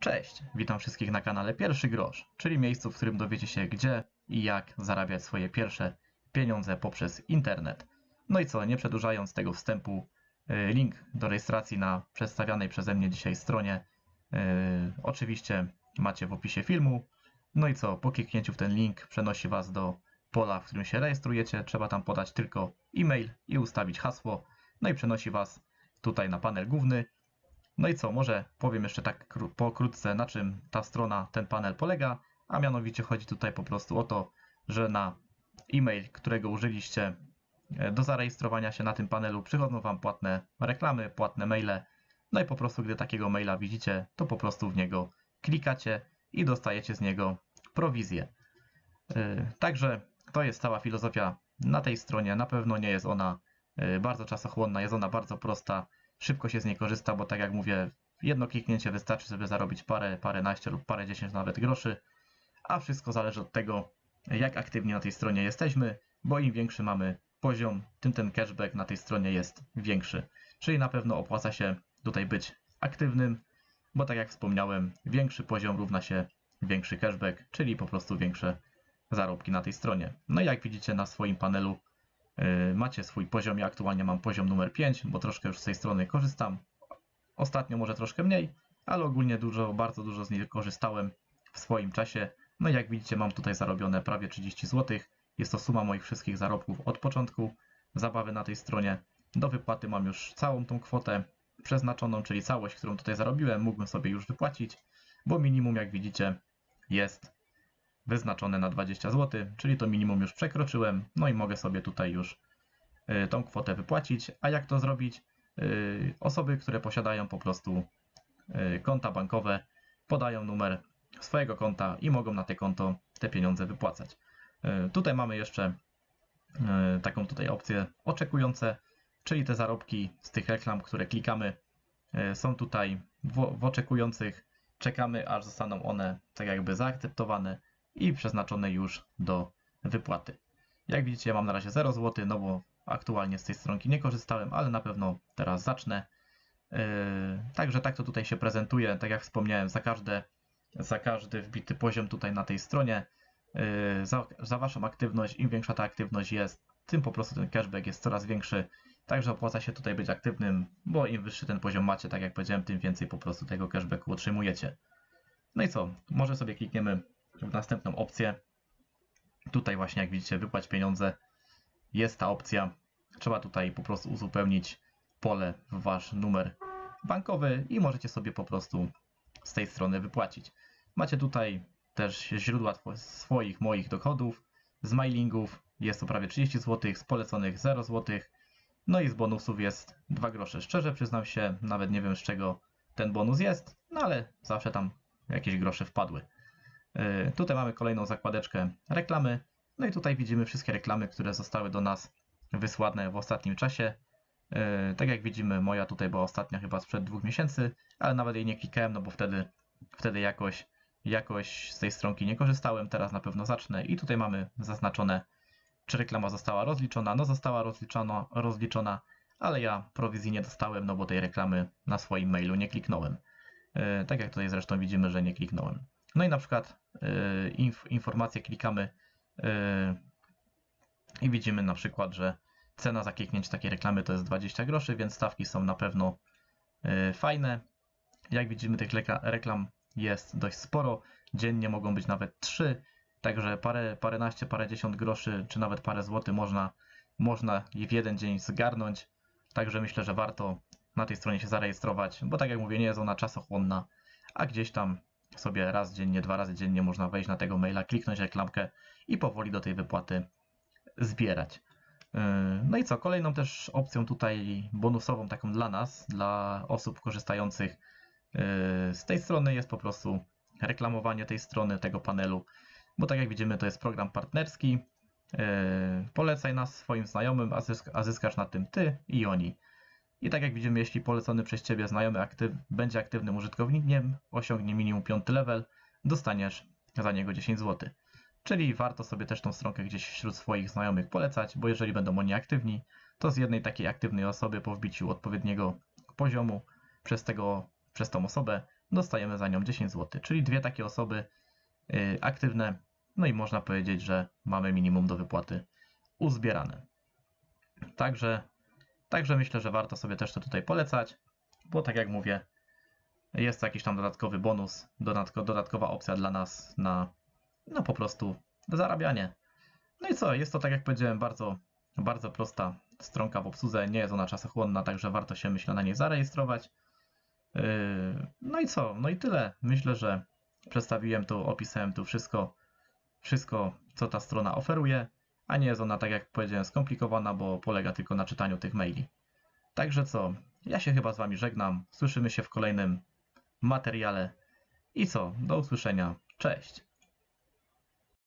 Cześć, witam wszystkich na kanale Pierwszy Grosz, czyli miejscu, w którym dowiecie się gdzie i jak zarabiać swoje pierwsze pieniądze poprzez internet. No i co, nie przedłużając tego wstępu, y, link do rejestracji na przedstawianej przeze mnie dzisiaj stronie y, oczywiście macie w opisie filmu. No i co, po kliknięciu w ten link przenosi Was do pola, w którym się rejestrujecie. Trzeba tam podać tylko e-mail i ustawić hasło. No i przenosi Was tutaj na panel główny. No i co, może powiem jeszcze tak kró- pokrótce, na czym ta strona, ten panel polega, a mianowicie chodzi tutaj po prostu o to, że na e-mail, którego użyliście e, do zarejestrowania się na tym panelu, przychodzą Wam płatne reklamy, płatne maile, no i po prostu gdy takiego maila widzicie, to po prostu w niego klikacie i dostajecie z niego prowizję. Yy, Także to jest cała filozofia na tej stronie. Na pewno nie jest ona yy, bardzo czasochłonna, jest ona bardzo prosta, szybko się z niej korzysta, bo tak jak mówię, jedno kliknięcie wystarczy, żeby zarobić parę, paręnaście lub parę dziesięć nawet groszy, a wszystko zależy od tego, jak aktywni na tej stronie jesteśmy, bo im większy mamy poziom, tym ten cashback na tej stronie jest większy. Czyli na pewno opłaca się tutaj być aktywnym, bo tak jak wspomniałem, większy poziom równa się większy cashback, czyli po prostu większe zarobki na tej stronie. No i jak widzicie na swoim panelu macie swój poziom. Ja aktualnie mam poziom numer 5, bo troszkę już z tej strony korzystam. Ostatnio może troszkę mniej, ale ogólnie dużo, bardzo dużo z niej korzystałem w swoim czasie. No i jak widzicie mam tutaj zarobione prawie 30 zł. Jest to suma moich wszystkich zarobków od początku zabawy na tej stronie. Do wypłaty mam już całą tą kwotę przeznaczoną, czyli całość, którą tutaj zarobiłem, mógłbym sobie już wypłacić, bo minimum jak widzicie jest wyznaczone na 20 zł, czyli to minimum już przekroczyłem, no i mogę sobie tutaj już y, tą kwotę wypłacić. A jak to zrobić? Y, Osoby, które posiadają po prostu y, konta bankowe, podają numer swojego konta i mogą na te konto te pieniądze wypłacać. Tutaj mamy jeszcze taką tutaj opcję oczekujące, czyli te zarobki z tych reklam, które klikamy, są tutaj w, w oczekujących. Czekamy, aż zostaną one tak jakby zaakceptowane i przeznaczone już do wypłaty. Jak widzicie, ja mam na razie 0 zł, no bo aktualnie z tej stronki nie korzystałem, ale na pewno teraz zacznę. Yy, Także tak to tutaj się prezentuje. Tak jak wspomniałem, za każde, za każdy wbity poziom tutaj na tej stronie, yy, za, za Waszą aktywność, im większa ta aktywność jest, tym po prostu ten cashback jest coraz większy. Także opłaca się tutaj być aktywnym, bo im wyższy ten poziom macie, tak jak powiedziałem, tym więcej po prostu tego cashbacku otrzymujecie. No i co? Może sobie klikniemy w następną opcję. Tutaj właśnie jak widzicie wypłać pieniądze. Jest ta opcja. Trzeba tutaj po prostu uzupełnić pole w wasz numer bankowy i możecie sobie po prostu z tej strony wypłacić. Macie tutaj też źródła swoich, moich dochodów, z mailingów jest to prawie 30 zł, z poleconych 0 zł, no i z bonusów jest 2 grosze. Szczerze przyznam się, nawet nie wiem z czego ten bonus jest, no ale zawsze tam jakieś grosze wpadły. Yy, Tutaj mamy kolejną zakładeczkę reklamy. No i tutaj widzimy wszystkie reklamy, które zostały do nas wysłane w ostatnim czasie. Yy, Tak jak widzimy, moja tutaj była ostatnia chyba sprzed dwóch miesięcy, ale nawet jej nie klikałem, no bo wtedy, wtedy jakoś, jakoś z tej stronki nie korzystałem. Teraz na pewno zacznę i tutaj mamy zaznaczone, czy reklama została rozliczona. No została rozliczona, rozliczona ale ja prowizji nie dostałem, no bo tej reklamy na swoim mailu nie kliknąłem. Yy, Tak jak tutaj zresztą widzimy, że nie kliknąłem. No i na przykład y, inf, informacje klikamy y, i widzimy na przykład, że cena za kliknięcie takiej reklamy to jest 20 groszy, więc stawki są na pewno y, fajne. Jak widzimy tych reklam jest dość sporo, dziennie mogą być nawet 3, także parę, paręnaście, parędziesiąt groszy, czy nawet parę złotych można, można w jeden dzień zgarnąć, także myślę, że warto na tej stronie się zarejestrować, bo tak jak mówię, nie jest ona czasochłonna, a gdzieś tam sobie raz dziennie, dwa razy dziennie można wejść na tego maila, kliknąć reklamkę i powoli do tej wypłaty zbierać. Yy, No i co, kolejną też opcją tutaj bonusową taką dla nas, dla osób korzystających yy, z tej strony jest po prostu reklamowanie tej strony, tego panelu, bo tak jak widzimy to jest program partnerski. Yy, Polecaj nas swoim znajomym, a zysk- a zyskasz na tym ty i oni. I tak jak widzimy, jeśli polecony przez Ciebie znajomy aktyw będzie aktywnym użytkownikiem, osiągnie minimum 5 level, dostaniesz za niego 10 zł. Czyli warto sobie też tą stronkę gdzieś wśród swoich znajomych polecać, bo jeżeli będą oni aktywni, to z jednej takiej aktywnej osoby po wbiciu odpowiedniego poziomu przez tego przez tą osobę, dostajemy za nią 10 zł, czyli dwie takie osoby y, aktywne, no i można powiedzieć, że mamy minimum do wypłaty uzbierane. Także, także myślę, że warto sobie też to tutaj polecać, bo tak jak mówię, jest to jakiś tam dodatkowy bonus, dodatko, dodatkowa opcja dla nas na no po prostu zarabianie. No i co, jest to tak jak powiedziałem bardzo, bardzo prosta stronka w obsłudze, nie jest ona czasochłonna, także warto się myślę na niej zarejestrować. Yy, No i co, no i tyle. Myślę, że przedstawiłem tu, opisałem tu wszystko, wszystko co ta strona oferuje, a nie jest ona tak jak powiedziałem skomplikowana, bo polega tylko na czytaniu tych maili. Także co, ja się chyba z Wami żegnam, słyszymy się w kolejnym materiale. I co, do usłyszenia, cześć!